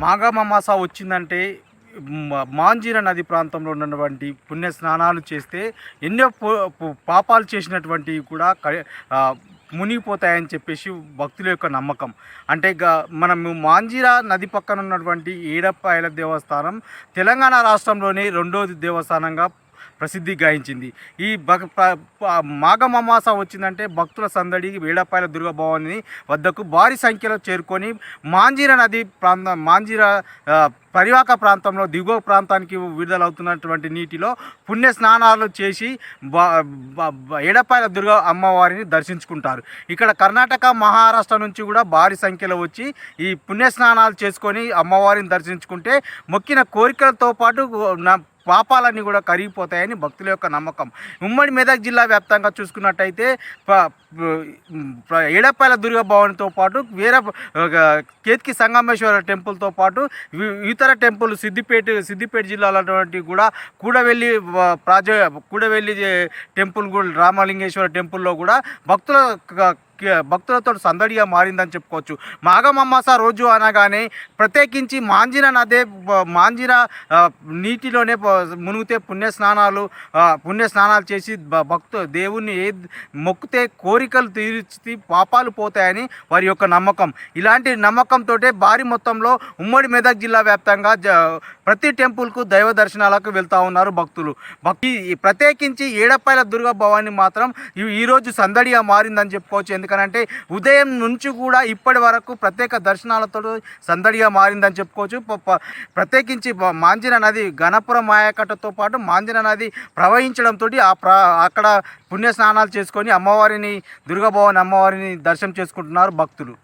మాఘమామాస వచ్చిందంటే మాంజీర నది ప్రాంతంలో ఉన్నటువంటి పుణ్య స్నానాలు చేస్తే ఎన్నో పాపాలు చేసినటువంటివి కూడా క- మునిగిపోతాయని చెప్పేసి భక్తుల యొక్క నమ్మకం. అంటే మనము మాంజీరా నది పక్కన ఉన్నటువంటి ఏడప్పాయల దేవస్థానం తెలంగాణ రాష్ట్రంలోనే రెండోది దేవస్థానంగా ప్రసిద్ధి గాయించింది ఈ భక్ ప- మాఘమామాస వచ్చిందంటే భక్తుల సందడి వేడపాయల దుర్గభవాని వద్దకు భారీ సంఖ్యలో చేరుకొని మాంజీర నది ప్రాంతం మాంజీర పరివాక ప్రాంతంలో దిగువ ప్రాంతానికి విడుదలవుతున్నటువంటి నీటిలో పుణ్య స్నానాలు చేసి ఏడపాయల దుర్గ అమ్మవారిని దర్శించుకుంటారు. ఇక్కడ కర్ణాటక మహారాష్ట్ర నుంచి కూడా భారీ సంఖ్యలో వచ్చి ఈ పుణ్య స్నానాలు చేసుకొని అమ్మవారిని దర్శించుకుంటే మొక్కిన కోరికలతో పాటు పాపాలన్నీ కూడా కరిగిపోతాయని భక్తుల యొక్క నమ్మకం. ఉమ్మడి మెదక్ జిల్లా వ్యాప్తంగా చూసుకున్నట్టయితే ప- ఏడపాయల దుర్గ భవన్తో పాటు వేరే కేతికి కేత్కి సంగమేశ్వర టెంపుల్తో పాటు ఇతర టెంపుల్ సిద్దిపేట సిద్దిపేట జిల్లాలో కూడా కూడవెల్లి ప్రాజ కూడవెల్లి టెంపుల్ కూడా రామలింగేశ్వర టెంపుల్లో కూడా భక్తుల భక్తులతో సందడిగా మారిందని చెప్పుకోవచ్చు. మాఘమమ్మాస రోజు అనగానే ప్రత్యేకించి మాంజిన నదే మాంజిన నీటిలోనే మునిగితే పుణ్య స్నానాలు పుణ్య స్నానాలు చేసి భక్తు దేవుణ్ణి ఏ మొక్కితే కోరికలు తీర్చి పాపాలు పోతాయని వారి యొక్క నమ్మకం. ఇలాంటి నమ్మకంతో భారీ మొత్తంలో ఉమ్మడి మెదక్ జిల్లా వ్యాప్తంగా జ- ప్రతి టెంపుల్కు దైవ దర్శనాలకు వెళ్తూ ఉన్నారు భక్తులు. భక్తి ప్రత్యేకించి ఏడపాయల దుర్గా భవాని మాత్రం ఈ- ఈరోజు సందడిగా మారిందని చెప్పుకోవచ్చు. ఎందుకనంటే ఉదయం నుంచి కూడా ఇప్పటి వరకు ప్రత్యేక దర్శనాలతో సందడిగా మారిందని చెప్పుకోవచ్చు. ప్రత్యేకించి మాంజన మాంజిన నది గణపురం మాయకట్టతో పాటు మాంజిన నది ప్రవహించడంతో ఆ ప్ర అక్కడ పుణ్య స్నానాలు చేసుకొని అమ్మవారిని దుర్గాభవాని అమ్మవారిని దర్శనం చేసుకుంటున్నారు భక్తులు.